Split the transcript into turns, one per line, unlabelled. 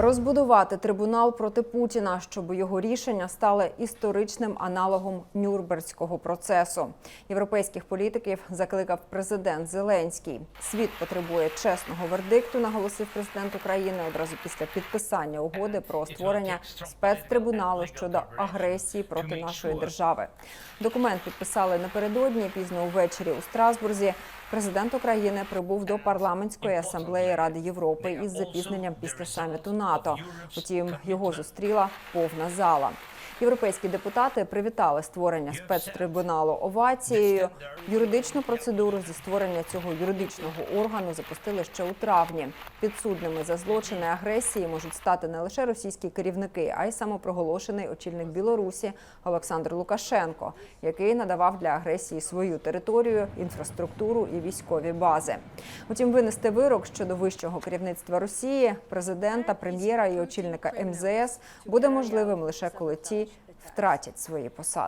Розбудувати трибунал проти Путіна, щоб його рішення стали історичним аналогом Нюрнберзького процесу. Європейських політиків закликав президент Зеленський. Світ потребує чесного вердикту, наголосив президент України одразу після підписання угоди про створення спецтрибуналу щодо агресії проти нашої держави. Документ підписали напередодні пізно увечері у Страсбурзі. Президент України прибув до парламентської асамблеї Ради Європи із запізненням після саміту НАТО. Втім, його зустріла повна зала. Європейські депутати привітали створення спецтрибуналу овацією. Юридичну процедуру зі створення цього юридичного органу запустили ще у травні. Підсудними за злочини агресії можуть стати не лише російські керівники, а й самопроголошений очільник Білорусі Олександр Лукашенко, який надавав для агресії свою територію, інфраструктуру і військові бази. Утім, винести вирок щодо вищого керівництва Росії, президента, прем'єра і очільника МЗС буде можливим лише коли ті втратять свої посади.